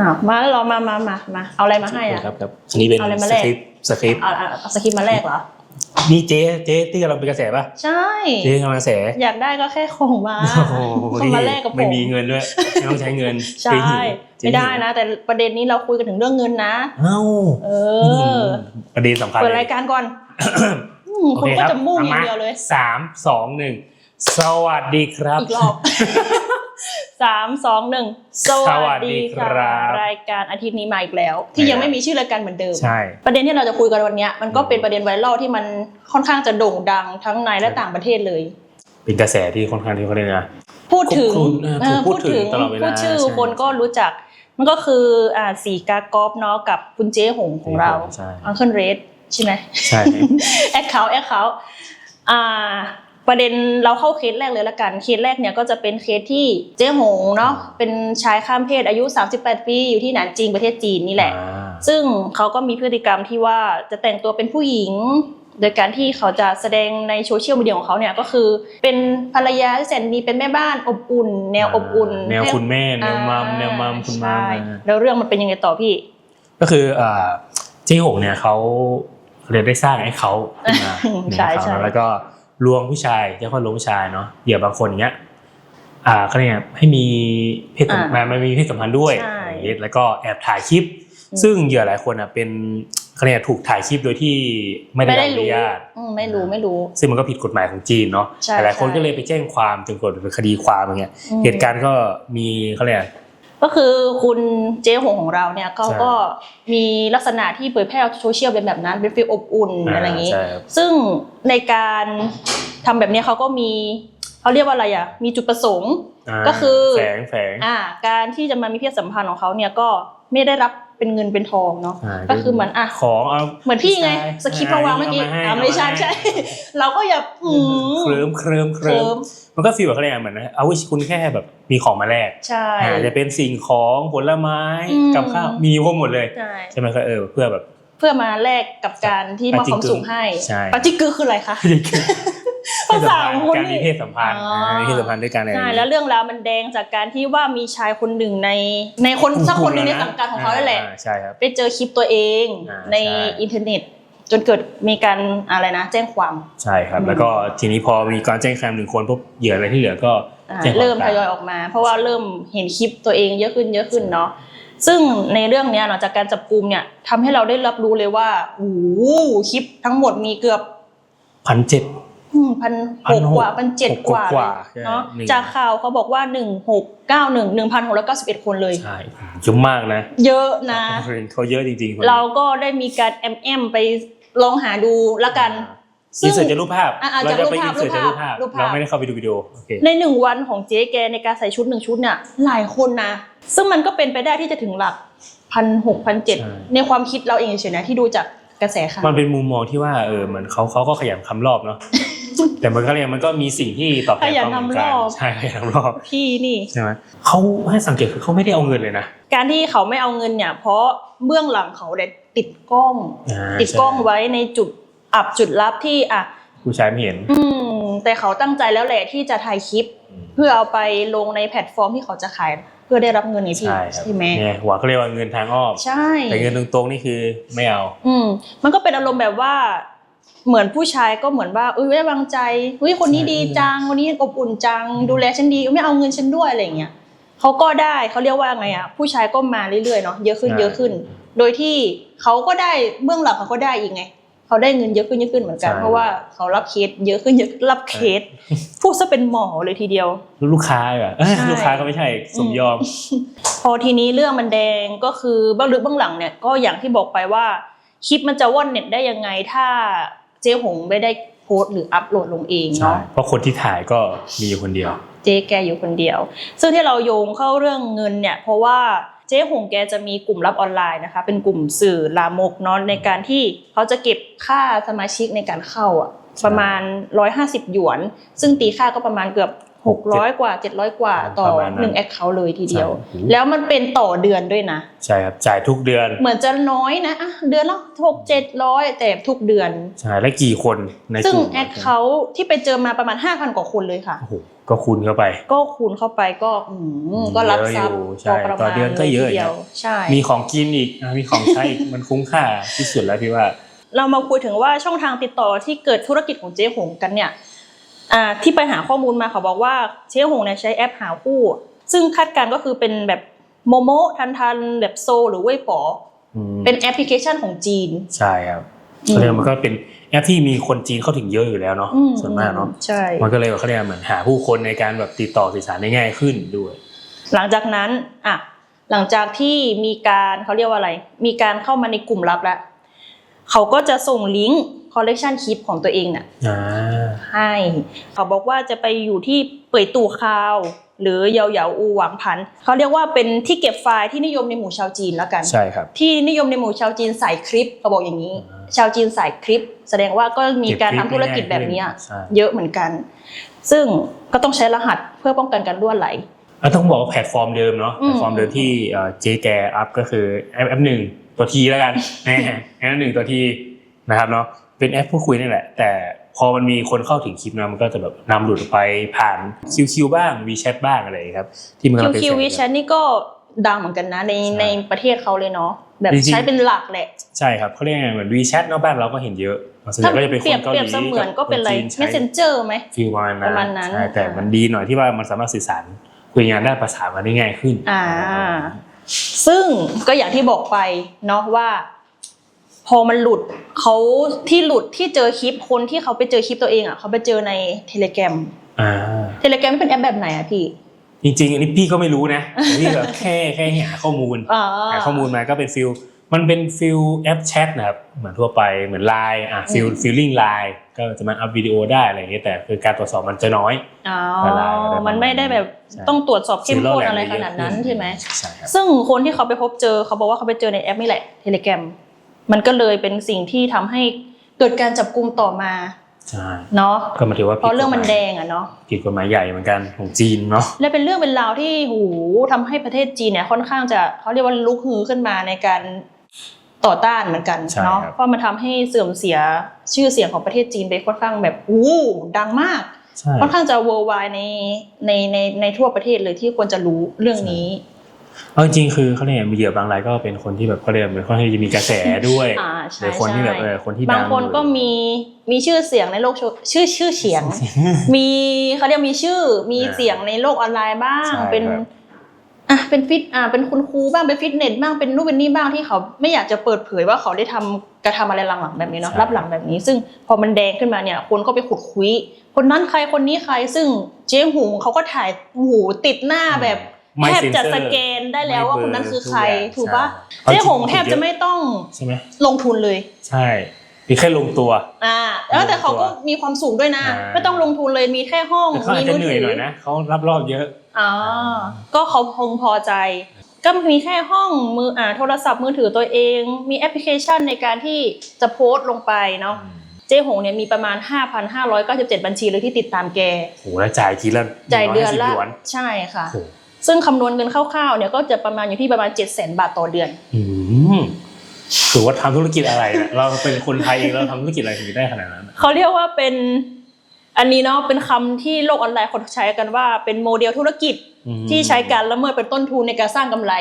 อ้าวมาแล้วเหรอมามามามาเอาอะไรมาให้อะ ครับครับอันนี้เป็นเอาอะไรมาสแลก คริปต์สคริปต์เอาเอาเอาสคริปต์มาแลกเหรอ นี่เจ๊เจ๊ที่กำลังเป็นกระแสป่ะใช่ เจ๊กำลังกระแสอยากได้ก็แค่ของมาโอ้โหของมาแลกกับผมไม่มีเงินด้วยไม่ต้องใช้เงินใช่เจ๊หิวไม่ได้นะ แต่ประเด็นนี้เราคุยกันถึงเรื่องเงินนะ เอ้าเออ ประเด็นสำคัญเปิดเลรายยการก่อนอืมโอคุณเคก็รับจะมุ่งอย่างาเดียวเลย สามสองหนึ่งสวัสดีครับ อีกรอบ สามสองหนึ่งสสวัวัสสดีดีครัค่ะบรายการอาทิตย์นี้มาอีกแล้ว ที่ยังไม่มีชื่อรายการเหมือนเดิม ใช่ ประเด็นที่เราจะคุยกันวันเนี้ยมันก็เป็นประเด็นไวรัลที่มันค่อนข้างจะโด่งดังทั้งในและต่างประเทศเลย เป็นกระแสที่ค่อนข้างที่เขาเรียกนะพูดถึงคุ้นๆเออเออพูดถึงตลอดเวลาพูดชื่อใช่คนก็รู้จัก มันก็คืออ่าสีกากอบเนาะกับคุณเจ๊หงของเราใช่อังเคิลเรสใช่ไหมใช่แอคเคาท์แอคเคาท์อ่า ประเด็นเราเข้าเคสแรกเลยละกัน เคสแรกเนี่ยก็จะเป็นเคสที่เจ๊หงเนาะเป็นชายข้ามเพศอายุ 38 ปี อยู่ที่หนานจิงประเทศจีนนี่แหละอ่าซึ่งเขาก็มีพฤติกรรมที่ว่าจะแต่งตัวเป็นผู้หญิง โดยการที่เขาจะแสดงในโซเชียลมีเดียของเขาเนี่ยก็คือ เป็นภรรยาที่แสนดีเป็นแม่บ้านอบอุ่น แนวอบอุ่น แนวคุณแม่แนวมัมอ่าแนวมัมคุณมัมใช่อ่าแล้วเรื่องมันเป็นยังไงต่อพี่ ก็คืออ่าเจ๊หงเนี่ยเขาเรียนได้สร้างให้เขาขึ้นมาใช่นเขาใช่แล้วก็ ลวงผู้ชายเจ้าคนลวงผู้ชายเนาะเหยื่อบางคนอย่างเงี้ย อ่าเขาเรียกไงให้มีเพศสัมพันธ์มันมีเพศสัมพันธ์ด้วยใช่อย่างเงี้ยแล้วก็แอบถ่ายคลิปอืมซึ่งเหยื่อหลายคนอะเป็นเขาเรียกไงถูกถ่ายคลิปโดยที่ไม่ได้รับอนุรู้ญาตอืมไม่รู้ไม่รู้ ซึ่งมันก็ผิดกฎหมายของจีนเนาะใช่หลายๆคนใช่ก็เลยไปแจ้งความจนเกิดเป็นคดีความอย่างเงี้ยอืมเหตุการณ์ก็มีเขาเรียกอะไร ก็คือคุณเจ๊หงของเราเนี่ยเขาใช่ก็มีลักษณะที่เผยแพร่โซเชียลเป็นแบบนั้นเป็นฟีลอบอุ่นอะไรอย่างนี้ใช่ครับซึ่งในการทำแบบนี้เขาก็มีเขาเรียกว่าอะไรอะมีจุดประสงค์าก็คือแฝงแฝงอ่าการที่จะมามีเพศสัมพันธ์ของเขาเนี่ยก็ไม่ได้รับ เป็นเงินเป็นทองเนาะอ่าก็คือเหมือนอะของเอาเหมือนพี่ไงผู้ชายสคริปต์มาวางเมื่อกี้เอามาให้อ่าไม่ใช่เอามาให้ใช่เราก็อย่าอืมเคลิ้มเคลิ้มเคเคลิ้ลิ้มมมันก็ฟีลแบบเขาเรียกอะไรเหมือนเอาวิคุณแค่แบบมีของมาแลกใช่อาจจะเป็นสิ่งของผลไม้อืมกับข้าวมีครบหมดเลยใช่ใช่ไหมครับเออเพื่อแบบเพื่อมาแลกกับการที่มอบความสุขให้ใช่ปาจิกึคืออะไรคะ ภาษาของคุณการมีนี่เพศสัมพันธ์อ๋ออ่ามีเพศสัมพันธ์ด้วยกันอะไรใช่แล้วเรื่องราวมันแดงจากการที่ว่ามีชายคนหนึ่งในในคนสักคนหนึ่งในสังกัดของเขานั่นแหละอ่าใช่ครับไปเจอคลิปตัวเองอ่าในใช่อินเทอร์เน็ต จนเกิดมีการอะไรนะ แจ้งความใช่ครับอืมแล้วก็ทีนี้พอมีการแจ้งความหนึ่งคนปุ๊บเหยื่ออะไรที่เหลือก็อ่าแจ้งความเริ่มทตามยอยออกมา เพราะว่าเริ่มเห็นคลิปตัวเองเยอะขึ้นเยอะขึ้นเนาะซึ่งในเรื่องเนี้ยเนาะจากการจับกลุ่มเนี่ยทำให้เราได้รับรู้เลยว่าโอ้โหคลิปทั้งหมดมีเกือบพันเจ็ด พันพัหนกหกกว่าพันเจ็ดกว่ากว่าเลยเนาะหนึ่งจากข่าวเขาบอกว่าหนึ่งหกเก้าหนึ่งหนึ่งพันหกร้อยเก้าสิบเอ็ดคนเลยใช่เยอะมากนะ เยอะนะเขาเยอะจริงๆคนนี้เราก็ได้มีการแอมแอมไปลองหาดูละกันซึ่อิงนเสิร์ตจากรูปภาพอะอะเราจากจะรูปไปภาอิพนเสิร์ตจากรูปภาพรูปภาพเราไม่ได้เข้าไปดูวิดีโอโอเคในหนึ่งวันของเจ๊แกในการใส่ชุดหนึ่งชุดเนี่ยหลายคนนะ ซึ่งมันก็เป็นไปได้ที่จะถึงหลักพันหกพันเจ็ดใช่ในความคิดเราเองเฉยๆนะที่ดูจากกระแสข่าวมันเป็นมุมมองที่ว่าเออเหมือนเขาเขาก็ขยันคำรอบเนาะ แต่มันก็เรียกมันก็มีสิ่งที่ตอบแทนเขาเหมือนกันใช่ขยันคำรอบพี่นี่ใช่ไหมเขาให้สังเกตคือเขาไม่ได้เอาเงินเลยนะการที่เขาไม่เอาเงินเนี่ย เพราะเบื้องหลังเขาได้ติดกล้องอ่าติดกล้องใช่ไว้ในจุดอับจุดลับที่อะผู้ชายไม่เห็น อืมแต่เขาตั้งใจแล้วแหละที่จะถ่ายคลิป เพื่อเอาไปลงในแพลตฟอร์มที่เขาจะขายเพื่อได้รับเงินนี้พี่ใช่ครับใช่ไหมเนี่ยหัวเขาเรียกว่าเงินทางอ้อมใช่แต่เงินตรงๆนี่คือไม่เอา อืมมันก็เป็นอารมณ์แบบว่า เหมือนผู้ชายก็เหมือนว่าอุ้ยไว้วางใจอุ้ยคนนี้ดีจังคนนี้อบอุ่นจัง ดูแลฉันดีไม่เอาเงินฉันด้วยอะไรอย่างเงี้ยเขาก็ได้เขาเรียกว่าไงอะผู้ชายก็มาเรื่อยๆเนาะเยอะขึ้นใช่เยอะขึ้น โดยที่เขาก็ได้เบื้องหลังเขาก็ได้อีกไงเขาได้เงินเยอะขึ้นเยอะขึ้นเหมือนกันเพราะว่าเขารับเคสเยอะขึ้นเยอะรับเคสพูดซะเป็นหมอเลยทีเดียว ลูกค้าแบบเอ้ยใช่ลูกค้าก็ไม่ใช่สมยอม พอทีนี้เรื่องมันแดงก็คือเบื้องลึกเบื้องหลังเนี่ยก็อย่างที่บอกไปว่าคลิปมันจะว่อนเน็ตได้ยังไงถ้า เจ๊หงไม่ได้โพสต์หรืออัพโหลดลงเองใช่เนาะ เพราะคนที่ถ่ายก็มีอยู่คนเดียว เจ๊แกอยู่คนเดียว ซึ่งที่เราโยงเข้าเรื่องเงินเนี่ย เพราะว่าเจ๊หงแกจะมีกลุ่มลับออนไลน์นะคะ เป็นกลุ่มสื่อลามกเนาะในการที่เขาจะเก็บค่าสมาชิกในการเข้าอะประมาณ 150 หยวน ซึ่งตีค่าก็ประมาณเกือบ หกร้อยกว่าเจ็ดร้อยกว่าต่อประมาณนั้นหนึ่งแอคเคาท์เลยทีเดียวใช่โอ้โหแล้วมันเป็นต่อเดือนด้วยนะ ใช่ครับจ่ายทุกเดือน เหมือนจะน้อยนะอะเดือนละหกเจ็ดร้อยแต่ทุกเดือน ใช่และกี่คนในซึ่งกลุ่มแอคเคาท์ที่ไปเจอมาประมาณ5,000กว่าคนเลยค่ะโอ้โหก็คูณเข้าไป ก็คูณเข้าไปก็อืมก็รับทรัพย์เยอะอยู่ใช่พอประต่มาอณเดือนก็เยอะลทีดีวนะใช่มีของกินอีกอะมีของใช้อีกมันคุ้มค่าที่สุดแล้วพี่ว่า เรามาคุยถึงว่าช่องทางติดต่อที่เกิดธุรกิจของเจ๊หงกันเนี่ยอ่า ที่ไปหาข้อมูลมาเขาบอกว่าเจ๊หงเนี่ยใช้แอปหาคู่ ซึ่งคาดการณ์ก็คือเป็นแบบโมโมทันทันแบบโซ หรือเว่ยป๋ออืมเป็นแอปพลิเคชันของจีน ใช่ครับอืมเขาเรียกมันก็เป็นแอปที่มีคนจีนเข้าถึงเยอะอยู่แล้วเนาะอืส่วนมากเนาะใช่มันก็เลยเขาเรียกว่าเหมือนหาผู้คนในการแบบติดต่อสื่อสารได้ง่ายขึ้นด้วย หลังจากนั้นอะหลังจากที่มีการเขาเรียกว่าอะไร มีการเข้ามาในกลุ่มลับแล้วเขาก็จะส่งลิงก์ คอลเลกชันคลิปของตัวเองเนี่ยอ่าให้เขาบอกว่าจะไปอยู่ที่เป่ยตู่คาว หรือเยาเหยาอูหวังพันเขาเรียกว่าเป็นที่เก็บไฟล์ที่นิยมในหมู่ชาวจีนแล้วกันใช่ครับที่นิยมในหมู่ชาวจีนใส่คลิปเขาบอกอย่างนี้อ่าชาวจีนใส่คลิป แสดงว่าก็มีการทำธุรกิจแบบเนี้ยใช่เยอะเหมือนกัน ซึ่งก็ต้องใช้รหัสเพื่อป้องกันการรั่วไหลอะต้องบอกว่าแพลตฟอร์มเดิมเนาะอืแพมลตฟอร์มเดิมที่เอ่อเจ๊แกอัพก็คือแอปแอปหนึ่งตัวทีแล้วกันแหมแอปหนึ่งตัวทีนะครับเนาะ เป็นแอปพูดคุยนี่แหละ แต่พอมันมีคนเข้าถึงคลิปนะมันก็จะแบบนำหลุดออกไปผ่าน QQ บ้าง WeChat บ้างอะไรอย่างเงี้ยครับ ที่มันกำลังเป็นคิวแสงวิชันนี่ก็ดังเหมือนกันนะในใช่ในประเทศเขาเลยเนาะแบบจริงๆใช้เป็นหลักแหละ ใช่ครับเขาเรียกไงเหมือน WeChat เนอะบ้านเราก็เห็นเยอะส่วนใหถ้าญ่ก็จะเป็นคเปรียนบเกาหเปรีลียบเสมือนก็เป็นอะไรคจีใช้ messenger ไหมฟีลประมาณนั้นประมาณนั้นใช่แต่อ่ามัมันดีหน่อยที่ว่ามันสามารถสื่อสารคุยงานได้ภาษามันได้ง่ายขึ้นอ่าซึ่งก็อย่างที่บอกไปเนาะว่า พอมันหลุดเขาที่หลุดที่เจอคลิปคนที่เขาไปเจอคลิปตัวเองอะเขาไปเจอในเทเล g รมอ่าเทเล g รมเป็นแอปแบบไหนอะพี่ จริงๆอันนี้พี่ก็ไม่รู้นะแต่พี่แบบแค่แค่หาข้อมูลอ่าหาข้อมูลมาก็เป็นฟิลมันเป็นฟิลแอปแชทนะครับเหมือนทั่วไปเหมือนไลน์อะฟิลอืมฟิลลิ่งไลน์ก็จะมาอัพวิดีโอได้อะไรอย่างเงี้ยแต่คือการตรวจสอบมันจะน้อยอ๋อละลายอะไรประมาณมันไม่ได้แบบใช่ต้องตรวจสอบเข้มข้น Zero อะไร Land ขนาดนั้นเยอะขึ้ใช่ไหมใช่ครับซึ่งคนที่เขาไปพบเจอเขาบอกว่าเขาไปเจอในแอปนี่แหละเทเล g รม มันก็เลยเป็นสิ่งที่ทำให้เกิดการจับกลุ่มต่อมาใช่เนาะก็มาถือว่าเพราะเรื่องมันแดผิกฎหงอะเนาะผิดกฎหมายใหญ่เหมือนกันของจีนเนาะและเป็นเรื่องเป็นราวที่หูทำให้ประเทศจีนเนี่ยค่อนข้างจะเขาเรียกว่าลุกฮือขึ้นมาในการต่อต้านเหมือนกันใช่เนาะครับเพราะมันทำให้เสื่อมเสียชื่อเสียงของประเทศจีนไปค่อนข้างแบบอู้ดังมากใช่ค่อนข้างจะ worldwide ในในในในทั่วประเทศเลยที่ควรจะรู้เรื่องนี้ เอาจริงๆคือเขาเรียกมีเหยื่อบางรายก็เป็นคนที่แบบเขาเรียกเป็นคนที่มีกระแสด้วยอ่าหใช่รือคนที่แบบใช่เออคนที่บางคนดัอยู่ก็มีมีชื่อเสียงในโลกโซชื่อชื่อเสียง มีเขาเรียกมีชื่อมีอ่าเสียงในโลกออนไลน์บ้างใช่เป็นครับอะเป็นฟิตอ่าเป็นคุณครูบ้างเป็นฟิตเนสบ้างเป็นนู่นเป็นนี่บ้างที่เขาไม่อยากจะเปิดเผยว่าเขาได้ทำกระทำอะไรหลังๆแบบนี้เนาะรับหลังแบบนี้ ซึ่งพอมันแดงขึ้นมาเนี่ยคนก็ไปขุดคุย คนนั้นใครคนนี้ใครซึ่งเจ๊หุงเขาก็ถ่ายหูติดหน้าแบบไม่ แทบจะเซ็นเซอร์สแกนได้แล้วว่าคนนั้นคือใครไม่เบลอถูกปะใช่เจ๊หงแทบจะไม่ต้องใช่ไหมลงทุนเลย ใช่มีแค่ลงตัว อ่า แล้วแต่เขาก็มีความสูงด้วยนะอ่าไม่ต้องลงทุนเลย มีแค่ห้องแต่เขาอาจมีจะมือเหนื่อยถืหน่อยนะ เขารับรอบเยอะ อ๋อ ก็เขาคงพอใจ ก็มีแค่ห้องมือ อ่า โทรศัพท์มือถือตัวเอง มีแอปพลิเคชันในการที่จะโพสต์ลงไปเนาะ เจ๊หงเนี่ยมีประมาณ 5,597 บัญชีเลยที่ติดตามแก โหแล้วจ่ายทีละจ่ายเดือนละ150หยวนใช่ค่ะโอ้โห ซึ่งคำนวณเงินคร่าวๆเนี่ยก็จะประมาณอยู่ที่ประมาณ 7 0 0 0 0 0บาทต่อเดือนอืมถือว่าทำธุรกิจอะไรเนี่ยเราเป็นคนไทยเองเราทำธุรกิจอะไรถึงได้ขนาดนั้นเขาเรียกว่าเป็นอันนี้เนาะเป็นคำที่โลกออนไลน์คนใช้กันว่าเป็นโมเดลธุรกิจอืมที่ใช้การละเมิดเป็นต้นทุนในการสร้างกำไร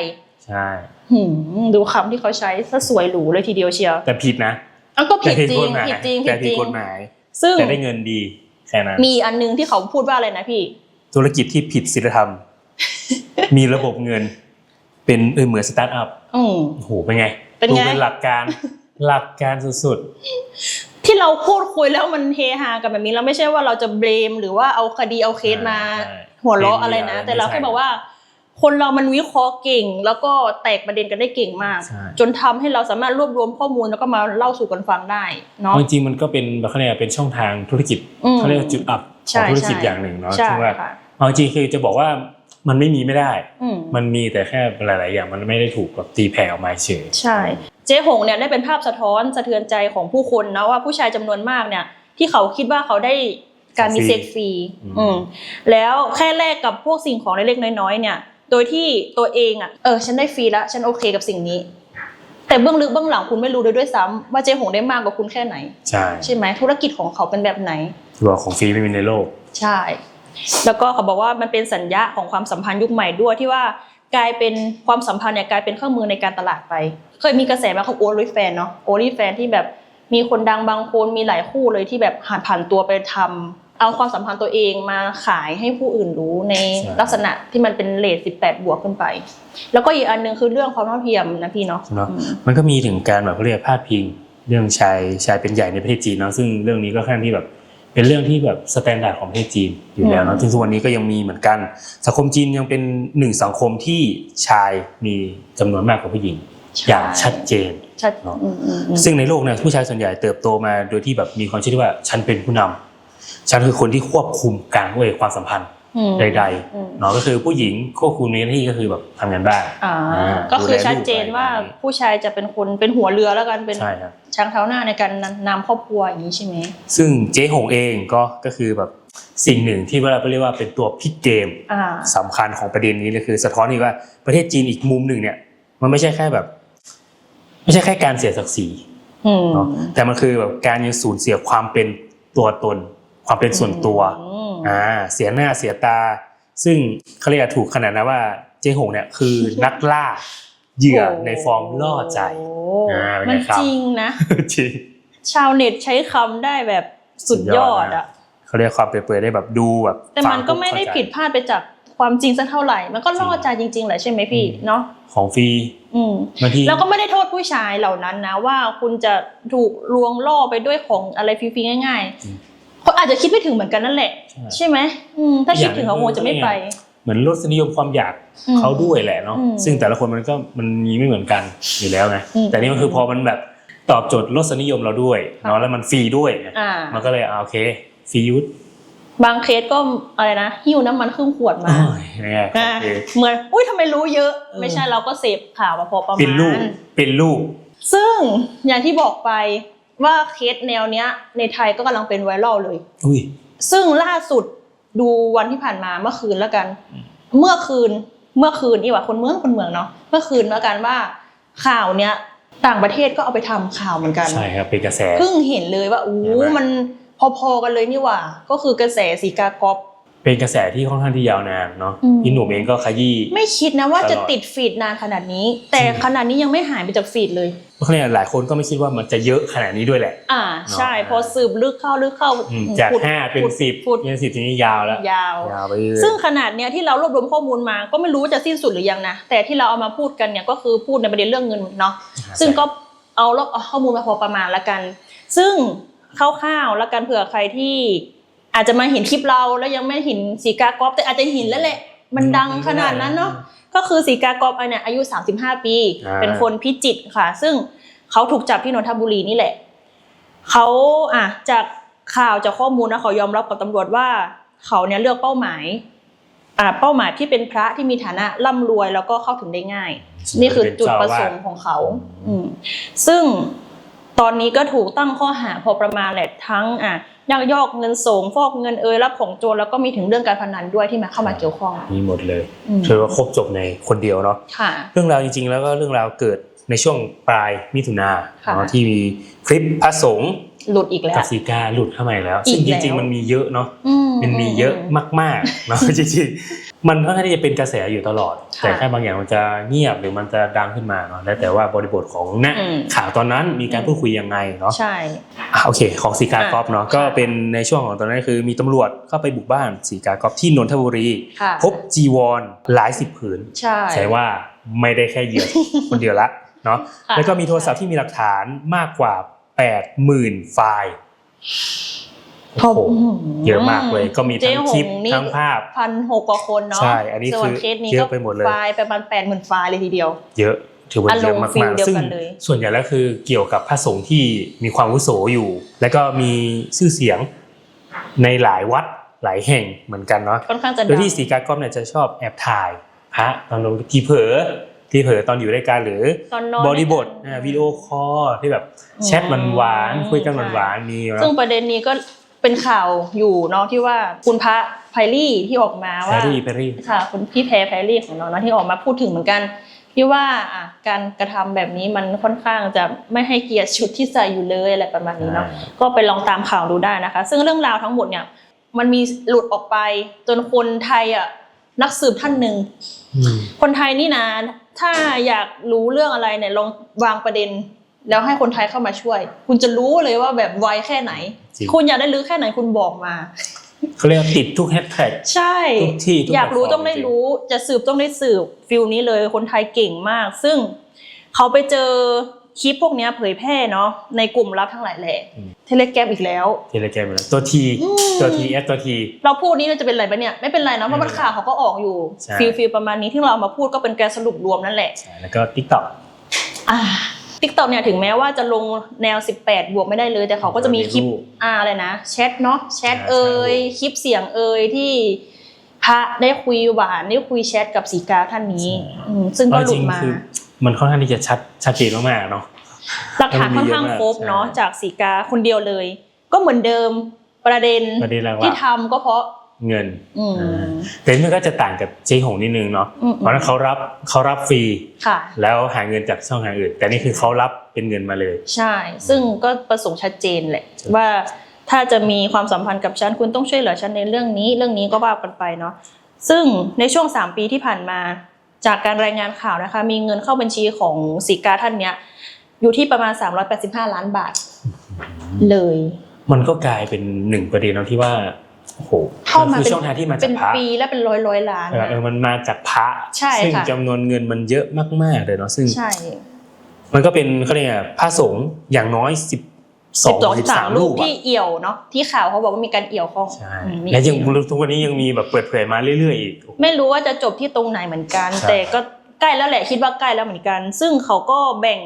ใช่หืมดูคำที่เขาใช้ซะสวยหรูเลยทีเดียวเชียว แต่ผิดนะอันก็ผิดแต่จริกงฎหมายผิดจริงผิแต่ดผิจดริงกฎหมาย ซึ่งแต่ได้เงินดีแค่นั้นมีอันนึงที่เขาพูดว่าอะไรนะพี่ ธุรกิจที่ผิดศีลธรรม มีระบบเงิน เป็นเออเหมือนสตาร์ทอัพอืม โอ้โหเป็นไงเป็นไงดูเป็นหลักการหลักการสุดที่เราพูดคุยแล้วมันเฮฮากันแบบนี้เราไม่ใช่ว่าเราจะเบรมหรือว่าเอาคดีเอาเคสมา ใช่ หัวเราะอะไรนะ ไม่ใช่แต่เราแค่บอกว่า คนเรามันวิเคราะห์เก่ง แล้วก็แตกประเด็นกันได้เก่งมาก ใช่ จนทำให้เราสามารถรวบรวมข้อมูลแล้วก็มาเล่าสู่กันฟังได้ๆเนาะเอาจริงๆมันก็เป็นแบบเขาเรียกว่าเป็นช่องทางธุรกิจอืมเขาเรียกว่าจุดอัพขใช่องธุรกิจใช่ อย่างหนึ่งเนาะใช่ซึ่งว่าค่ะ เอาจริงๆคือจะบอกว่า มันไม่มีไม่ได้อืมมันมีแต่แค่หลาย ๆ อย่างมันไม่ได้ถูกแบบตีแผ่ออกมาเฉยใช่ เจ๊หงเนี่ยได้เป็นภาพสะท้อนสะเทือนใจของผู้คนนะว่าผู้ชายจำนวนมากเนี่ย ที่เขาคิดว่าเขาได้การมีฟรีเซ็กฟรีอืมอืมแล้วแค่แลกกับพวกสิ่งของเล็กๆน้อย ๆ เนี่ย โดยที่ตัวเองอะเออฉันได้ฟรีแล้วฉันโอเคกับสิ่งนี้แต่เบื้องลึกเบื้องหลังคุณไม่รู้เลยด้วยซ้ำว่าเจ๊หงได้มากกว่าคุณแค่ไหน ใช่ใช่ไหมธุรกิจของเขาเป็นแบบไหนบอกของฟรีไม่มีในโลก ใช่ แล้วก็เขาบอกว่ามันเป็นสัญญาของความสัมพันธ์ยุคใหม่ด้วยที่ว่ากลายเป็นความสัมพันธ์เนี่ยกลายเป็นเครื่องมือในการตลาดไป เคยมีกระแสมาของโอลิแฟนเนาะโอลิแฟนที่แบบมีคนดังบางคนมีหลายคู่เลยที่แบบหันผ่านตัวไปทำเอาความสัมพันธ์ตัวเองมาขายให้ผู้อื่นรู้ในลักษณะที่มันเป็นเลท18บแปดบวกขึ้นไป แล้วก็อีกอันหนึงคือเรื่องความเท่าเทียมนะพี่เนาะมมันก็มีถึงการแบบเขาเรียกพาดพิงเรื่องชายชายเป็นใหญ่ในประเทศจีนเนาะซึ่งเรื่องนี้ก็ค่อนข้างที่แบบ เป็นเรื่องที่แบบสแตนดาร์ดของประเทศจีนอยู่แล้วเนาะอืมซึ่งทุกวันนี้ก็ยังมีเหมือนกัน สังคมจีนยังเป็นหนึ่งสังคมที่ชายมีจำนวนมากกว่าผู้หญิง อย่างชัดเจนชัดเนาะอืมอืมอืมซึ่งในโลกเนี่ยผู้ชายส่วนใหญ่เติบโตมาโดยที่แบบมีความเชื่อที่ว่าฉันเป็นผู้นำฉันคือคนที่ควบคุมการเวความสัมพันธ์อืม ใดอืมๆเนาะก็คือผู้หญิงควบคุมในหน้าที่ก็คือแบบทำงานบ้านอ่าอ่าก็คือดูแลลูกชัดเจนว่าอะไรอย่างนี้ผู้ชายจะเป็นคนเป็นหัวเรือแล้วกันเป็นใช่ครับช้างเท้าหน้าในการนำครอบครัวอย่างนี้ใช่ไหมซึ่งเจ๊หงเองก็ก็คือแบบสิ่งหนึ่งที่เราเรียกว่าเป็นตัวพลิกเกมอ่าสำคัญของประเด็นนี้เลยคือ สะท้อนอีกว่าประเทศจีนอีกมุมหนึ่งเนี่ย มันไม่ใช่แค่แบบ ไม่ใช่แค่การเสียศักดิ์ศรีอืมเนาะแต่มันคือแบบการยังสูญเสียความเป็นตัวตน ความเป็นส่วนตัว อืมอ่าเสียหน้าเสียตา ซึ่งเขาเรียกว่าถูกขนาดนะว่าเจ๊หงเนี่ยคือนักล่าเหยื่อในฟอร์มล่อใจโอ้อ่าเป็นไงมันครับจริงนะจริงชาวเน็ตใช้คำได้แบบสุดยอดอะเขาเรียกความเปื่อยๆได้แบบดูแบบแต่มันก็ไม่ได้ฟังผิดปุ๊บพลาดไปจากความจริงสักเท่าไหร่ มันก็ล่อใจจริงๆแหละใช่ไหมพี่อืมเนาะเข้าใจของฟรีอืมบางทีแล้วก็ไม่ได้โทษผู้ชายเหล่านั้นนะว่าคุณจะถูกลวงล่อไปด้วยของอะไรฟรีๆง่ายอืมๆ เขาอาจจะคิดไม่ถึงเหมือนกันนั่นแหละใช่ใช่ไหมอืมถ้าคิดถึงเขาคงจะไม่ไป เหมือนรสนิยมความอยากอืมเขาด้วยแหละเนาะอืมซึ่งแต่ละคนมันก็มันมีไม่เหมือนกันอยู่แล้วไงอืมแต่นี่มันคือพอมันแบบตอบโจทย์รสนิยมเราด้วยเนาะแล้วมันฟรีด้วยไงอ่ามันก็เลยอ่าโอเคฟรียุทธบางเคสก็อะไรนะหิ้วน้ำมันครึ่งขวดมาโอ้ยยังไงอ่าโอเคเหมือนอุ้ยทำไมรู้เยอะเออไม่ใช่เราก็เสพข่าวมาพอประมาณเป็นลูกเป็นลูก ซึ่งอย่างที่บอกไป ว่าเคสแนวเนี้ย ในไทยก็กำลังเป็นไวรัลเลย อุ้ย ซึ่งล่าสุดดูวันที่ผ่านมาเมื่อคืนแล้วกันอืมเมื่อคืนเมื่อคืนอีกว่าคนเมืองคนเมืองเนาะเมื่อคืนแล้วกันว่าข่าวเนี้ยต่างประเทศก็เอาไปทำข่าวเหมือนกัน ใช่ครับเป็นกระแสเพิ่งเห็นเลยว่าอู้เห็นไหมมันพอๆกันเลยนี่หว่า ก็คือกระแสสีกากอฟเป็นกระแสที่ค่อนข้างที่ยาวนานเนาะอืมพี่หนุ่มเองก็ขยี้ไม่คิดนะว่าตลอดจะติดฟีดนานขนาดนี้ แต่จริงขนาดนี้ยังไม่หายไปจากฟีดเลย เพราะเนี่ยหลายคนก็ไม่คิดว่ามันจะเยอะขนาดนี้ด้วยแหละ อ่าใช่เนาะพอสืบลึกเข้าลึกเข้าอืมจากขุดห้าเป็นขุดสิบขุดเป็นสิบทีนี้ยาวแล้วยาวยาวไปเรื่อยซึ่งขนาดเนี้ยที่เรารวบรวมข้อมูลมาก็ไม่รู้ว่าจะสิ้นสุดหรือยังนะแต่ที่เราเอามาพูดกันเนี่ยก็คือพูดในประเด็นเรื่องเงินเนาะซึ่งก็เอาลบเอาข้อมูลมาพอประมาณละกัน ซึ่งคร่าวๆแล้วกันเผื่อใครที่อาจจะมาเห็นคลิปเราแล้วยังไม่เห็นสีกากอฟแต่อาจจะเห็นแล้วแหละมันดังขนาดนั้นเนาะ ก็คือสีกากอฟอันเนี่ยอายุ 35 ปีอ่าเป็นคนพิจิตรค่ะ ซึ่งเขาถูกจับที่นนทบุรีนี่แหละเขาอะจากข่าวจากข้อมูลนะเขายอมรับกับตำรวจว่าเขาเนี่ยเลือกเป้าหมายอ่าเป้าหมายที่เป็นพระที่มีฐานะร่ำรวยแล้วก็เข้าถึงได้ง่าย นี่คือจุดประสงค์ของเขา อืมซึ่งตอนนี้ก็ถูกตั้งข้อหาพอประมาณแหละทั้งอะ ยักยอกเงินสงฟอกเงินเอยรับของโจรแล้วก็มีถึงเรื่องการพนันด้วยที่มาเข้ามาเกี่ยวข้อง มีหมดเลยอืมเธอว่าครบจบในคนเดียวเนาะค่ะ เรื่องราวจริงๆ แล้วก็เรื่องราวเกิดในช่วงปลายมิถุนาค่ะเนาะที่มีคลิปพระสงฆ์หลุดอีกแล้วกับสีกาหลุดเข้ามาอีกแล้วอีกซึ่งจแล้วริงๆมันมีเยอะเนาะอืมันมีเยอะมากๆเนาะจริงๆ มันค่อนข้างที่จะเป็นกระแสอยู่ตลอดค่ะแต่แค่บางอย่างมันจะเงียบหรือมันจะดังขึ้นมาเนาะแล้วแต่ว่าบริบทของณอืมข่าวตอนนั้นมีการอืมพูดคุยยังไงเนาะใช่อะโอเค ของสีกากอฟเนาะอะก็ค่ะเป็นในช่วงของตอนนั้นคือมีตำรวจเข้าไปบุกบ้านสีกากอฟที่นนทบุรีค่ะพบจีวรหลายสิบผืนใช่แสดงว่าไม่ได้แค่เหยื่อคนเดียวละเนาะค่ะแล้วก็มีโทรศัพท์ที่มีหลักฐานมากกว่า80,000ไฟล์พอ โอ้โหเยอะมากเลย ก็มีทั้งคลิปเจ๊หงนี่ทั้งภาพพันหกกว่าคนเนาะใช่อันนี้ส่วนคือเคสนี้เยก็อะไปหมดเลยไฟล์ประมาณแปดหมื่นไฟล์เลยทีเดียว เยอะถือว่าเยอะอารมณ์ฟิลมากเดียวๆซึ่งกันเลยส่วนใหญ่แล้วคือเกี่ยวกับพระสงฆ์ที่มีความอาวุโสอยู่ แล้วก็มีชื่อเสียงในหลายวัดหลายแห่งเหมือนกันเนาะค่อนข้างจะโดดัยงที่สีกากอฟเนี่ยจะชอบแอบถ่ายพระตอนลงทีเผลอทีเผลอตอนอยู่ด้วยกันหรือตอนนอนบริบทด้วยกันอ่าวิดีโอคอลที่แบบอืมแชทหวานๆคุยกันหวานๆมีซึ่งเนาะประเด็นนี้ก็ไป เป็นข่าวอยู่เนาะที่ว่าคุณพระไพรี่ที่ออกมาแพรว่ารี่แพรรี่ค่ะคุณพี่แพรไพรี่ของเราเนาะที่ออกมาพูดถึงเหมือนกัน ที่ว่าอะการกระทำแบบนี้มันค่อนข้างจะไม่ให้เกียรติชุดที่ใส่อยู่เลยอะไรประมาณนี้เนาะก็ไปลองตามข่าวดูได้นะคะ ซึ่งเรื่องราวทั้งหมดเนี่ยมันมีหลุดออกไปจนคนไทยอะนักสืบท่านหนึ่งอืมคนไทยนี่นะถ้าอยากรู้เรื่องอะไรเนี่ยลองวางประเด็น แล้วให้คนไทยเข้ามาช่วย คุณจะรู้เลยว่าแบบไวแค่ไหนจริงคุณอยากได้รู้แค่ไหนคุณบอกมาเขาเรียกว่าติดทุกแฮชแท็กใช่ทุกที่ทุกอยากรู้แพลตฟอร์มต้องได้รู้จะสืบต้องได้สืบฟิลนี้เลยคนไทยเก่งมาก ซึ่งเขาไปเจอคลิปพวกเนี้ยเผยแพร่เนาะในกลุ่มลับทั้งหลายแหล่เทเลแกรมอีกแล้วเทเลแกรมเลยตัวทีอืมตัวทีเอสตัวทีเราพูดนี้มันจะเป็นไรปะเนี่ยไม่เป็นไรเนาะเพราะมันข่าวเขาก็ออกอยู่ใช่ฟิลฟิลประมาณนี้ที่เราเอามาพูดก็เป็นการสรุปรวมนั่นแหละใช่แล้วก็ทิกตอกอ่า ทิกตอกเนี่ยถึงแม้ว่าจะลงแนว 18 บวกไม่ได้เลย แต่เขาก็จะมีคลิปมีรูปอ่าอะไรนะแชทเนาะแชทอ่าเอ่ยแชทรูปคลิปเสียงเอ่ยที่พระได้คุยหวานได้คุยแชทกับสีกาท่านนี้อืมซึ่งก็หลุดมาเอจริงๆคือมันค่อนข้างที่จะชัดชัดเจนมากๆเนาะหลักฐานค่อนข้างครบเนาะใช่จากสีกาคนเดียวเลย ก็เหมือนเดิมประเด็นประเด็นหลักๆที่ทำก็เพราะ เงินอืมอ่าแต่นี่มันก็จะต่างกับเจ๊หงนิดนึงเนาะอืมเพราะฉะนั้นเขารับเขารับฟรีค่ะแล้วหาเงินจากช่องทางอื่น แต่นี่คือเขารับเป็นเงินมาเลย ใช่ ซึ่งก็ประสงค์ชัดเจนแหละใช่ว่าถ้าจะมีความสัมพันธ์กับฉันคุณต้องช่วยเหลือฉันในเรื่องนี้ เรื่องนี้ก็ว่ากันไปเนาะซึ่งในช่วง 3 ปีที่ผ่านมา จากการรายงานข่าวนะคะ มีเงินเข้าบัญชีของสีกาท่านเนี้ยอยู่ที่ประมาณ 385 ล้านบาทเลย มันก็กลายเป็นหนึ่งประเด็นเนาะที่ว่า โอ้โหเข้ามาคือเป็นช่องทางที่มาเป็จากนพระปีและเป็นร้อยร้อยๆล้านเออนะเออมันมาจากพระใช่ซึ่งค่ะจำนวนเงินมันเยอะมากๆเลยเนาะซึ่งใช่มันก็เป็นเขาเรียกไงพระสงฆ์อย่างน้อยสิบสสิอบงสองสิสิบบสาสามมรูรูปปอะที่เอี่ยวเนาะที่ข่าวเขาบอกว่ามีการเอี่ยวข้องใช่อืมมีและยังเอี่ยวทุกวันนี้ยังมีแบบเปิดเผยมาเรื่อยๆอีกไม่รู้ว่าจะจบที่ตรงไหนเหมือนกันใช่แต่ก็ใกล้แล้วแหละคิดว่าใกล้แล้วเหมือนกัน ซึ่งเขาก็แบ่ง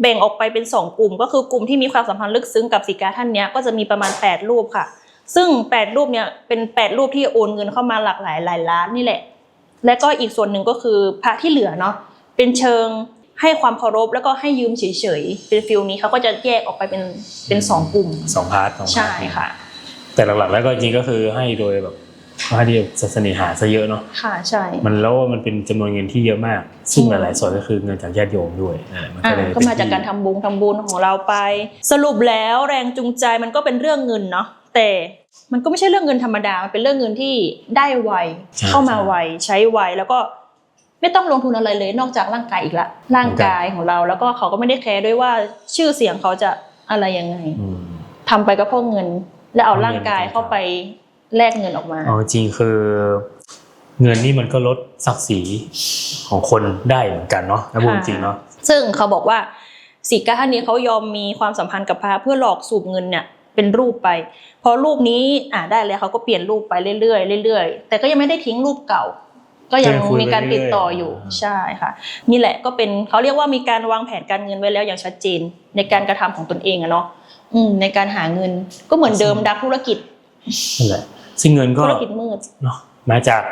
แบ่งออกไปเป็นสองกลุ่ม ก็คือกลุ่มที่มีความสัมพันธ์ลึกซึ้งกับสีกาท่านเนี้ยก็จะมีประมาณ 8 รูปค่ะ ซึ่ง 8 รูปเนี่ยเป็น 8 รูปที่โอนเงินเข้ามาหลากหลายหลายล้านนี่แหละ และก็อีกส่วนหนึ่งก็คือพระที่เหลือเนาะเป็นเชิงให้ความเคารพแล้วก็ให้ยืมเฉยๆเป็นฟิลนี้เขาก็จะแยกออกไปเป็นเป็นสองกลุ่มสองพาร์ทสองพาร์ท ใช่ค่ะ แต่หลักๆแล้วก็จริงก็คือให้โดยแบบให้ที่ศาสนาหาซะเยอะเนาะค่ะใช่ มันแล้วมันเป็นจำนวนเงินที่เยอะมาก ซึ่งอืมหลายๆส่วนก็คือเงินจากญาติโยมด้วยนั่นแหละมันอ่าก็เลยก็มาจากการทำบุญทำบุญของเราไป สรุปแล้วแรงจูงใจมันก็เป็นเรื่องเงินเนาะ แต่มันก็ไม่ใช่เรื่องเงินธรรมดา มันเป็นเรื่องเงินที่ได้ไวเข้ามาไวใช้ไวแล้วก็ไม่ต้องลงทุนอะไรเลยนอกจากร่างกายอีกละร่างกายของเราแล้วก็เขาก็ไม่ได้แคร์ด้วยว่าชื่อเสียงเขาจะอะไรยังไงอืมทำไปก็เพราะเงิน แล้วเอาเอาเงินร่างกายเข้าไปแลกเงินออกมาเอาจริงคือเงินนี่มันก็ลดศักดิ์ศรีของคนได้เหมือนกันเนาะนะพูดจริงเนาะซึ่งเขาบอกว่าสีกาท่านนี้เขายอมมีความสัมพันธ์กับพระเพื่อหลอกสูบเงินเนี่ย เป็นรูปไป พอรูปนี้อ่าได้แล้วเขาก็เปลี่ยนรูปไปเรื่อยๆเรื่อยๆ แต่ก็ยังไม่ได้ทิ้งรูปเก่า ก็ยังก็ยังคุยมีการติดต่ออยู่ไปเรื่อยๆใช่ค่ะนี่แหละก็เป็นเขาเรียกว่ามีการวางแผนการเงินไว้แล้วอย่างชัดเจน ในการกระทำของตนเองอะเนาะอืมในการหาเงินก็เหมือนเดิมดักธุรกิจนั่นแหละซึ่งเงินก็ธุรกิจมืดเนาะมาจาก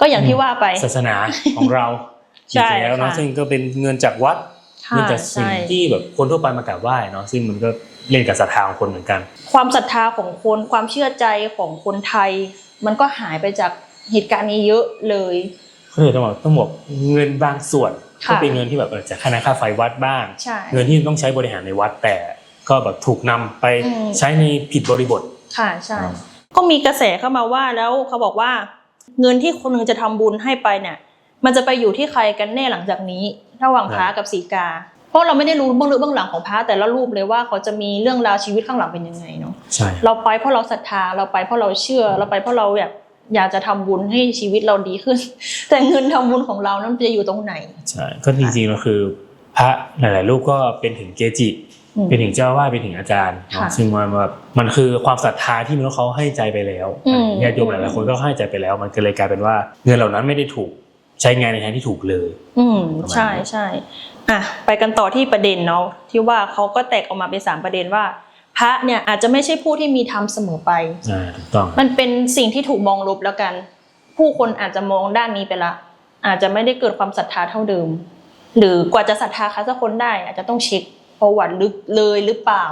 ก็อย่างที่ว่าไปศาสนาของเราใช่จริงๆแล้วเนาะค่ะซึ่งก็เป็นเงินจากวัดค่ะเงินจากสิ่งใช่ที่แบบคนทั่วไปมากราบไหว้เนาะซึ่งมันก็ เล่นกับศรัทธาของคนเหมือนกัน ความศรัทธาของคนความเชื่อใจของคนไทย มันก็หายไปจากเหตุการณ์นี้เยอะเลยก็เลยต้องบอกต้องบอกเงินบางส่วนค่ะก็เป็นเงินที่แบบเออจากค่าน้ำค่าไฟวัดบ้างใช่เงินที่ต้องใช้บริหารในวัดแต่ก็แบบถูกนำไปอืมใช้ในผิดบริบทค่ะใช่อ่าก็มีกระแสเข้ามาว่าแล้วเขาบอกว่า เงินที่คนหนึงจะทำบุญให้ไปเนี่ย มันจะไปอยู่ที่ใครกันแน่หลังจากนี้ ระหว่างพระกับสีกา เพราะเราไม่ได้รู้เบื้องลึกเบื้องหลังของพระแต่ละรูปเลยว่าเขาจะมีเรื่องราวชีวิตข้างหลังเป็นยังไงเนาะใช่เราไปเพราะเราศรัทธาเราไปเพราะเราเชื่อเราไปเพราะเราแบบอยากจะทำบุญให้ชีวิตเราดีขึ้น แต่เงินทำบุญของเรานั้นจะอยู่ตรงไหนใช่ก็จริงๆแล้วคือ พระหลายๆรูปก็เป็นถึงเกจิอืมเป็นถึงเจ้าอาวาสเป็นถึงอาจารย์เนอะค่ะซึ่งมันแบบมันคือความศรัทธาที่มนุษย์เขาให้ใจไปแล้วอืมญาติโยมหลายๆคนก็ให้ใจไปแล้ว มันก็เลยกลายเป็นว่า เงินเหล่านั้นไม่ได้ถูก ใช้งานในทางที่ถูกเลย อืมประมาณใช่นี้ใช่อะไปกันต่อที่ประเด็นเนาะที่ว่าเขาก็แตกออกมาเป็นสามประเด็นว่า พระเนี่ยอาจจะไม่ใช่ผู้ที่มีธรรมเสมอไปอ่าถูกต้องมันเป็นสิ่งที่ถูกมองลบแล้วกัน ผู้คนอาจจะมองด้านนี้ไปละ อาจจะไม่ได้เกิดความศรัทธาเท่าเดิม หรือกว่าจะศรัทธาใครสักคนได้ อาจจะต้องเช็คประวัติลึกเลยหรือเปล่า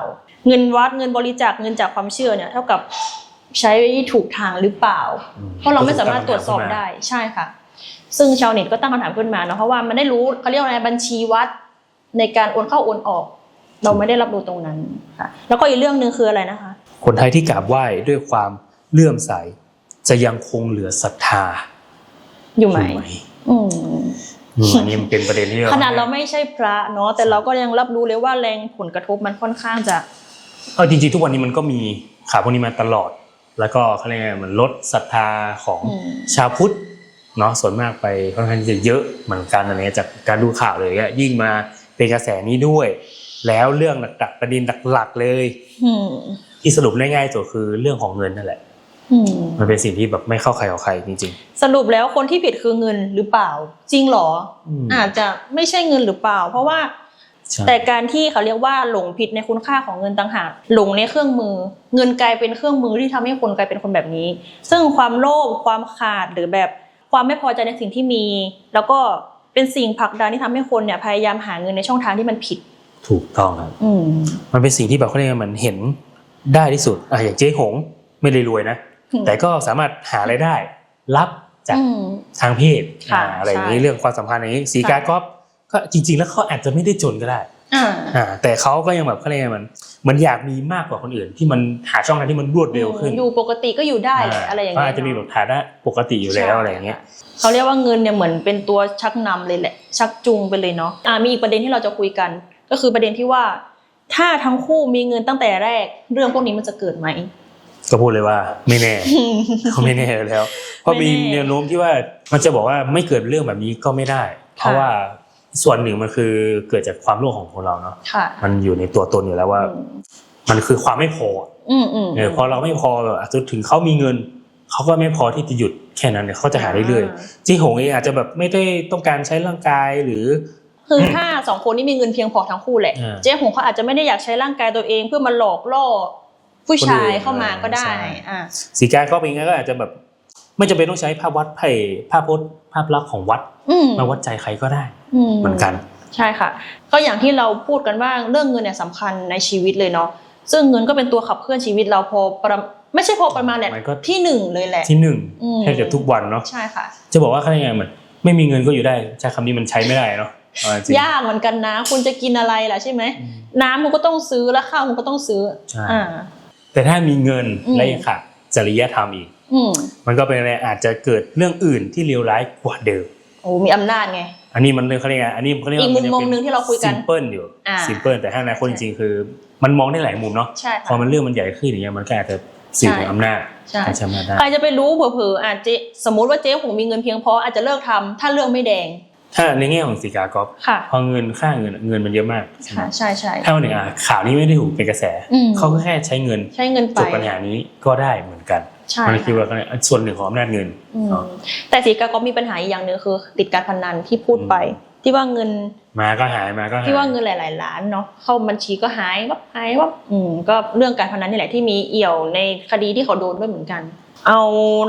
เงินวัดเงินบริจาคเงินจากความเชื่อเนี่ย เท่ากับใช้ถูกทางหรือเปล่าอืมเพราะเราไม่สามารถตรวจสอบได้ใช่ค่ะ ซึ่งชาวเน็ตก็ตั้งคำถามขึ้นมาเนาะเพราะว่ามันได้รู้เขาเรียกว่าอะไรบัญชีวัดในการโอนเข้าโอนออก เราไม่ได้รับรู้ตรงนั้นค่ะแล้วก็อีกเรื่องหนึ่งคืออะไรนะคะ คนไทยที่กราบไหว้ด้วยความเลื่อมใส จะยังคงเหลือศรัทธา อยู่ไหมอยู่ไหมอืมอืมอันนี้มันเป็นประเด็นที่ขนาดเราไม่ใช่พระเนาะแต่เราก็ยังรับรู้เลยว่าแรงผลกระทบมันค่อนข้างจะเออจริงๆทุกวันนี้มันก็มีข่าวพวกนี้มาตลอด แล้วก็เขาเรียกไงมันลดศรัทธาของอืมชาวพุทธ เนาะส่วนมากไปค่อนข้างที่จะเยอะเหมือนกันอะไรเงี้ยจากการดูข่าวเลยอะยิ่งมาเป็นกระแสนี้ด้วย แล้วเรื่องหลักๆประเด็นหลักๆเลยอืมที่สรุปได้ง่ายสุดคือเรื่องของเงินนั่นแหละอืมมันเป็นสิ่งที่แบบไม่เข้าใครออกใครจริงสรุปแล้วคนที่ผิดคือเงินหรือเปล่า จริงเหรออืมอาจจะไม่ใช่เงินหรือเปล่า เพราะว่าๆใช่แต่การที่เขาเรียกว่าหลงผิดในคุณค่าของเงินต่างหากหลงในเครื่องมือ เงินกลายเป็นเครื่องมือที่ทำให้คนกลายเป็นคนแบบนี้ ซึ่งความโลภความขาดหรือแบบ ความไม่พอใจในสิ่งที่มี แล้วก็เป็นสิ่งผลักดันที่ทำให้คนเนี่ยพยายามหาเงินในช่องทางที่มันผิด ถูกต้องครับอืมมันเป็นสิ่งที่แบบเขาเรียกว่ามันเห็นได้ที่สุดอะอย่างเจ๊หงไม่ได้รวยนะ แต่ก็สามารถหารายได้ รับจากอืมทางเพศค่ะอ่าอะไรอย่างนี้ใช่เรื่องความสัมพันธ์อย่างนี้สีกาใช่ก็ก็จริง ๆ แล้วเขาอาจจะไม่ได้จนก็ได้ อ่าอ่าแต่เขาก็ยังแบบเขาเรียกไงมันเหมันอยากมีมากกว่าคนอื่น ที่มันหาช่องทางที่มันรวดเร็วขึ้น อยู่ปกติก็อยู่ได้แหละอะไรอย่างก็เงี้ยอาจจะมีแบบฐานะปกติอยู่แล้วอะไรอย่างเงี้ยเขาเรียกว่าเงินเนี่ยเหมือนเป็นตัวชักนำเลยแหละ ชักจูงไปเลยเนาะอ่ามีอีกประเด็นที่เราจะคุยกัน ก็คือประเด็นที่ว่า ถ้าทั้งคู่มีเงินตั้งแต่แรก เรื่องพวกนี้มันจะเกิดไหมก็พูดเลยว่าไม่แน่เขาไม่แน่อยู่แล้ว เพราะมีไม่แน่แนวโน้มที่ว่ามันจะบอกว่าไม่เกิดเรื่องแบบนี้ก็ไม่ได้ เพราะว่า ส่วนหนึ่งมันคือเกิดจากความโลภของคนเราเนาะค่ะมันอยู่ในตัวตนอยู่แล้วว่า มันคือความไม่พออืมอืมเออพอเราไม่พอแบบอาจจะถึงเขามีเงินเขาก็ไม่พอที่จะหยุดแค่นั้นเนี่ยเขาจะหาเรื่อยๆจีหงเองอาจจะแบบไม่ได้ต้องการใช้ร่างกายหรือคือถ้าสองคนนี้มีเงินเพียงพอทั้งคู่แหละอ่าเจ๊หงเขาอาจจะไม่ได้อยากใช้ร่างกายตัวเอง เพื่อมาหลอกล่อผู้ชายเข้ามาก็ได้ใช่อ่าสีกาก็เป็นไงก็อาจจะแบบ ไม่จำเป็นต้องใช้ภาพวัดไผ่ภาพพจน์ภาพลักษณ์ของวัดอื มมาวัดใจใครก็ได้อืเหมือนกัน ใช่ค่ะ ก็อย่างที่เราพูดกันว่าเรื่องเงินเนี่ยสำคัญในชีวิตเลยเนาะซึ่งเงินก็เป็นตัวขับเคลื่อนชีวิตเราพอประไม่ใช่พอประมาณแหละมันก็ที่หนึ่งเลยแหละที่หนึ่งอืมแทบจะทุกวันเนาะใช่ค่ะ จะบอกว่าเขาเรียกไงเหมือนไม่มีเงินก็อยู่ได้ใช้คำนี้มันใช้ไม่ได้เนาะเอาจริงยากเหมือนกันนะ คุณจะกินอะไรล่ะใช่ไหมอืมน้ำมันก็ต้องซื้อแล้วข้าวมันก็ต้องซื้อใช่อ่าแต่ถ้ามีเงินอืมและยังขาดจริยธรรมอีกอืมมันก็เป็นอะไรอาจจะเกิดเรื่องอื่นที่เลวร้ายกว่าเดิมโอ้มีอำนาจไง อันนี้มันเรื่องเขาเรียกไงอันนี้เขาเรียกอีกว่ามุมมองหนึ่งที่เราคุยกันซิมเพิลอยู่อ่า ซิมเพิลแต่ถ้าในคนจริงๆคือ มันมองได้หลายมุมเนาะใช่พค่ะอมันเรื่องมันใหญ่ขึ้นอย่างเงี้ยมันก็อาจจะสื่อถึงอำนาจใช่ การใช้อำนาจได้ ใครจะไปรู้เผลอๆอาจจะสมมติว่าเจ๊หงมีเงินเพียงพออาจจะเลิกทำถ้าเรื่องไม่แดงถ้าในแง่ของสีกากอฟค่ะ พอเงินค่าเงินเงินมันเยอะมากใช่ไหมค่ะใช่ใช่ถ้าวันหนึ่งอะข่าวนี้ไม่ได้ถูกเป็นกระแส อืมเขาก็แค่ใช้เงินใช้เงินไป จบปัญหานี้ก็ได้เหมือนกันใช่ มันคือค่ะว่าเขาเรียกส่วนหนึ่งของอำนาจเงินอืมเนาะแต่สีกาก็มีปัญหาอีกอย่างหนึ่งคือ ติดการพนันที่พูดไปอืมที่ว่าเงินมาก็หายมาก็หายที่ว่าเงินหลาย ๆ ล้านเนาะเข้าบัญชีก็หายวับหายวับอืมก็เรื่องการพนันนี่แหละที่มีเอี่ยวในคดีที่เขาโดนด้วยเหมือนกัน เอา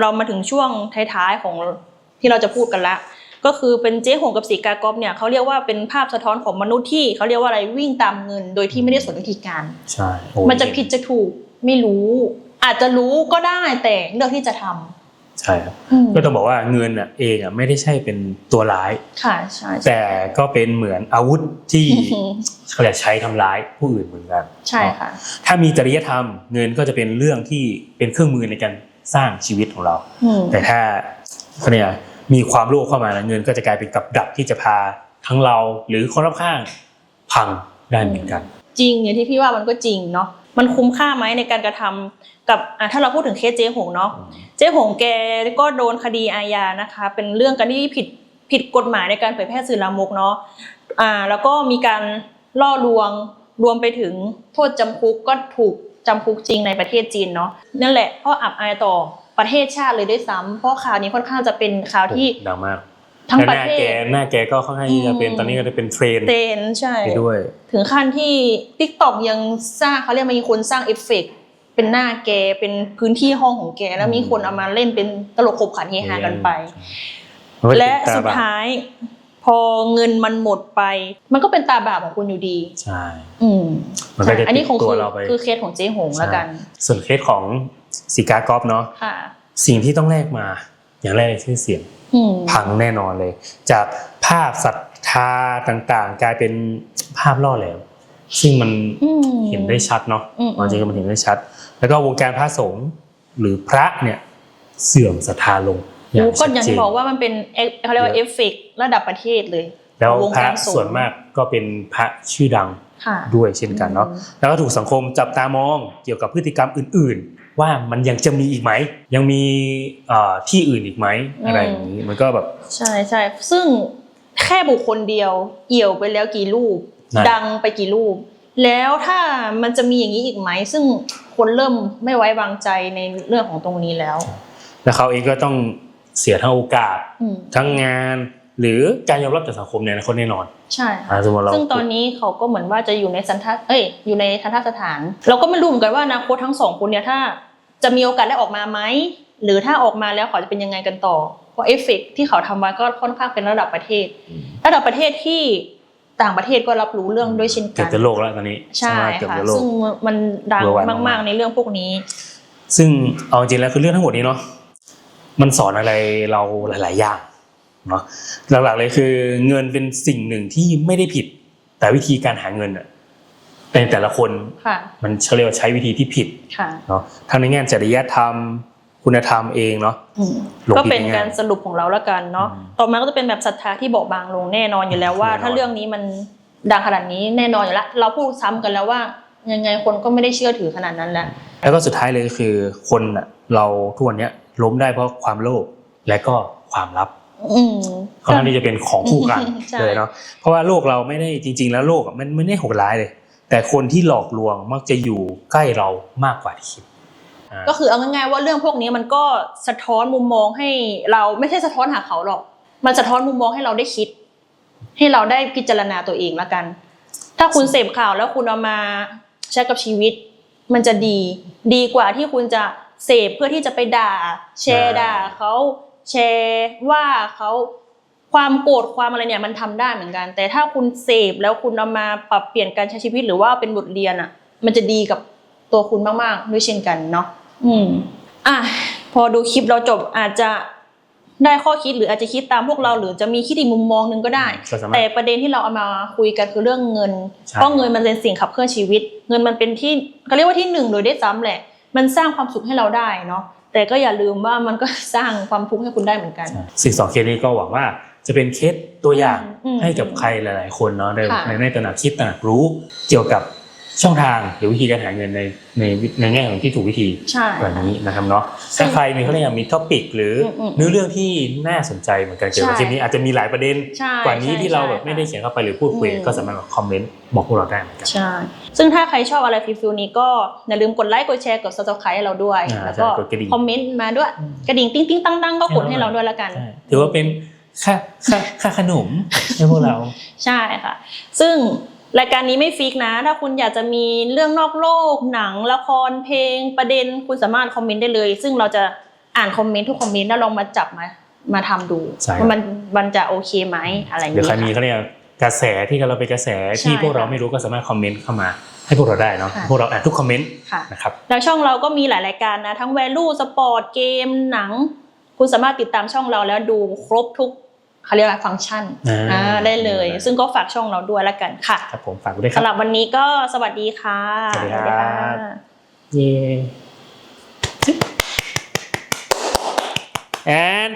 เรามาถึงช่วงท้ายๆของที่เราจะพูดกันละก็คือเป็นเจ๊หงกับสีกากอบเนี่ยเขาเรียกว่าเป็นภาพสะท้อนของมนุษย์ที่เขาเรียกว่าอะไรวิ่งตามเงิน โดยที่ไม่ได้สนวิธีการ ใช่โอ้มันจะผิดจะถูกไม่รู้ อาจจะรู้ก็ได้แต่เลือกที่จะทำใช่ครับอืมก็ต้องบอกว่าเงินอะเองอะไม่ได้ใช่เป็นตัวร้ายค่ะใช่ใช่แต่ก็เป็นเหมือนอาวุธที่อืมเขาจะใช้ทำร้ายผู้อื่นเหมือนกันใช่ค่ะถ้ามีจริยธรรมเงินก็จะเป็นเรื่องที่เป็นเครื่องมือในการสร้างชีวิตของเราอืมแต่ถ้าเขาเนี่ยมีความโลภเข้ามาแล้วเงินก็จะกลายเป็นกับดักที่จะพาทั้งเราหรือคนรอบข้างพังได้เหมือนกัน จริงอย่างที่พี่ว่ามันก็จริงเนาะ มันคุ้มค่าไหมในการกระทำกับอะถ้าเราพูดถึงเคสเจ๊หงเนาะเจ๊หงแกก็โดนคดีอาญานะคะ เป็นเรื่องการที่ผิดผิดกฎหมายในการเผยแพร่สื่อลามกเนาะอ่าแล้วก็มีการล่อลวงรวมไปถึงโทษจำคุกก็ถูกจำคุกจริงในประเทศจีนเนาะนั่นแหละเพราะอับอายต่อประเทศชาติเลยด้วยซ้ำเพราะข่าวนี้ค่อนข้างจะเป็นข่าวที่ดังมาก ทั้งและประหน้าเทแกศหน้าแกก็ค่อนข้างที่จะเป็นอืมตอนนี้ก็จะเป็นเทรนด์เตนใช่ไปด้วย ถึงขั้นที่ t ิ k t o k ยังสร้างเขาเรียกมีคนสร้างเอฟเฟกต์เป็นหน้าแกเป็นพื้นที่ห้องของแก แล้วมีคนเอามาเล่นเป็นตลกขบขันเฮฮากันไปมันก็และติตาสุดบ้างท้ายพพอเงินมันหมดไป มันก็เป็นตาบาปของคุณอยู่ดี ใช่อืมมันก็จะใช่อันนี้คงติดตัวคือเราไปคือเคสของเจ๊หงแล้วกัน ส่วนเคสของสีกากอฟเนาะค่ะสิ่งที่ต้องแลกมา อย่างแรกเลยชื่อเสียงอืม พังแน่นอนเลย จากภาพศรัทธาต่างๆ กลายเป็นภาพล่อแหลมซึ่งมันอืมเห็นได้ชัดเนาะอืมจริงๆมันเห็นได้ชัด แล้วก็วงการพระสงฆ์หรือพระเนี่ยเสื่อมศรัทธาลงอย่างรู้ก็ชัดอย่างเจที่นบอกว่ามันเป็นเอฟเขาเรียกว่าเยเออะฟเฟกต์ระดับประเทศเลย แล้ววงพระการสงฆ์ส่วนมากก็เป็นพระชื่อดังค่ะด้วยเช่นกันเนาะอืมแล้วก็ถูกสังคมจับตามองเกี่ยวกับพฤติกรรมอื่น ๆ ว่ามันยังจะมีอีกไหม ยังมีเอ่อที่อื่นอีกไหมอะไรอย่างนี้มันก็แบบใช่ใช่ซึ่งแค่บุคคลเดียว เอี่ยวไปแล้วกี่รูปนั่นดังไปกี่รูป แล้วถ้ามันจะมีอย่างนี้อีกไหม ซึ่งคนเริ่มไม่ไว้วางใจในเรื่องของตรงนี้แล้ว แล้วเขาเองก็ต้องเสียทั้งโอกาสอืมทั้งงานหรือการยอมรับจากสังคมในอนาคตแน่นอน ใช่อ่าสมมติเราซึ่งตอนนี้เขาก็เหมือนว่าจะอยู่ในสันทัดเอ้ยอยู่ในทันทสถาน เราก็ไม่รู้เหมือนกันว่าอนาคตทั้งสองคนเนี่ยถ้า จะมีโอกาสได้ออกมาไหมหรือถ้าออกมาแล้วเขาจะเป็นยังไงกันต่อ เพราะเอฟเฟกต์ที่เขาทำมาก็ค่อนข้างเป็นระดับประเทศ ระดับประเทศที่ต่างประเทศก็รับรู้เรื่องด้วยเช่นเกืกัอบนจะโลกแล้วตอนนี้ใช่ไหมเกือบค่ะจะโลกซึ่งมันดัง Worldwide มากมากๆในเรื่องพวกนี้ ซึ่งเอาจริงๆแล้วคือเรื่องทั้งหมดนี้เนาะมันสอนอะไรเราหลาย ๆ อย่างเนาะหลักๆเลยคือเงินเป็นสิ่งหนึ่งที่ไม่ได้ผิด แต่วิธีการหาเงินอะ ในแต่ละคนค่ะมันเฉลียวาใช้วิธีที่ผิดค่ะเนาะทั้งในแง่จริยธรรม คุณธรรมเองเนาะอืมลงก็ผิดเป็นง่ายการสรุปของเราแล้วกันเนาะอืมต่อมาก็จะเป็นแบบศรัทธาที่เบาบางลงแน่นอนอยู่แล้วว่าแน่นอนถ้าเรื่องนี้มันดังขนาดนี้แน่นอนอยู่แล้วเราพูดซ้ำกันแล้วว่า ยังไงคนก็ไม่ได้เชื่อถือขนาดนั้นแล้วแล้วก็สุดท้ายเลยคือคนอะเราทุกวันเนี้ยล้มได้เพราะความโลภและก็ความลับอืมค่อนข้างที่จะเป็นของคู่กันใช่เลยเนาะเพราะว่าโลกเราไม่ได้จริง ๆ แล้วโลกอะมันมันไม่ได้โหดร้ายเลย แต่คนที่หลอกลวงมักจะอยู่ใกล้เรามากกว่าที่คิดอ่าก็คือเอาง่ายๆว่าเรื่องพวกนี้มันก็สะท้อนมุมมองให้เราไม่ใช่สะท้อนหาเขาหรอก มันสะท้อนมุมมองให้เราได้คิด ให้เราได้พิจารณาตัวเองละกัน ถ้าคุณเสพข่าวแล้วคุณเอามาใช้กับชีวิต มันจะดีดีกว่าที่คุณจะเสพเพื่อที่จะไปด่า แชร์ด่าเขาแชร์ว่าเขา ความโกรธความอะไรเนี่ยมันทำได้เหมือนกัน แต่ถ้าคุณเสพแล้วคุณเอามาปรับเปลี่ยนการใช้ชีวิตหรือว่าเป็นบทเรียนอะ มันจะดีกับตัวคุณมากๆด้วยเช่นกันเนาะอืม อะพอดูคลิปเราจบอาจจะได้ข้อคิดหรืออาจจะคิดตามพวกเราหรือจะมีคิดอีกมุมมองหนึ่งก็ได้ก็สามารแต่ถประเด็นที่เราเอามาคุยกันคือเรื่องเงินใช่เพราะเงินมันเป็นสิ่งขับเคลื่อนชีวิต เงินมันเป็นที่เขาเรียกว่าที่หนึ่งโดยได้ซ้ำแหละ มันสร้างความสุขให้เราได้เนาะแต่ก็อย่าลืมว่ามันก็สร้างความทุกข์ให้คุณได้เหมือนกันสิ่งสองเคสนี้ก็หวังว่า จะเป็นเคสตัวอย่างอืมให้กับใครหลาย ๆ คนเนาะในค่ะในในตระหนักคิดตระหนักรู้เกี่ยวกับช่องทางหรือวิธีการหาเงินในในในแง่ของที่ถูกวิธีใช่แบบนี้นะครับเนาะซึ่ถ้างใครมีเขาเรียกว่ามีท็อปิกหรืออมเนื้อเรื่องที่น่าสนใจเหมือนกันเกี่ยวกับใช่คลิปนี้อาจจะมีหลายประเด็นใช่กว่านี้ใช่ที่เราใช่แบบไม่ได้เขียนเข้าไปหรือพูดคุยอืมก็สามารถคอมเมนต์บอกพวกเราได้เหมือนกันใช่ซึ่งถ้าใครชอบอะไรฟิลฟิลนี้ก็อย่าลืมกดไลค์กดแชร์กด subscribe ให้เราด้วยอ่าแล้วก็ใช่กดกระดิ่งคอมเมนต์มาด้วยกระดิ่งติ้งติ้งตั้งตั้งก็กดให้ให้เราเราหน่อยด้วยละกันใช่ถือว่าเป็น ค่าค่าค่าขนมให้พวกเรา ใช่ค่ะ ซึ่งรายการนี้ไม่ฟิกนะ ถ้าคุณอยากจะมีเรื่องนอกโลก หนัง ละคร เพลง ประเด็น คุณสามารถคอมเมนต์ได้เลย ซึ่งเราจะอ่านคอมเมนต์ทุกคอมเมนต์แล้วลองมาจับมา มาทำดูใช่ครับว่ามันมันจะโอเคไหมอะไรอย่างหรือนี้ใครมีค่ะเขาเรียกกระแสที่เราเป็นกระแสที่ใช่พวกเราค่ะไม่รู้ก็สามารถคอมเมนต์เข้ามาให้พวกเราได้เนาะค่ะพวกเราอ่านทุกคอมเมนต์ค่ะนะครับแล้วช่องเราก็มีหลายรายการนะ ทั้ง value สปอร์ตเกมหนัง คุณสามารถติดตามช่องเราแล้วดูครบทุก เขาเรียกว่าฟังก์ชันอ่าอ่าได้เลย ซึ่งก็ฝากช่องเราด้วยละกันค่ะครับผมฝากไว้ด้วยครัสำบหรับวันนี้ก็สวัสดีค่ะสวัสดีครับสวัสดีค่ะเย้ and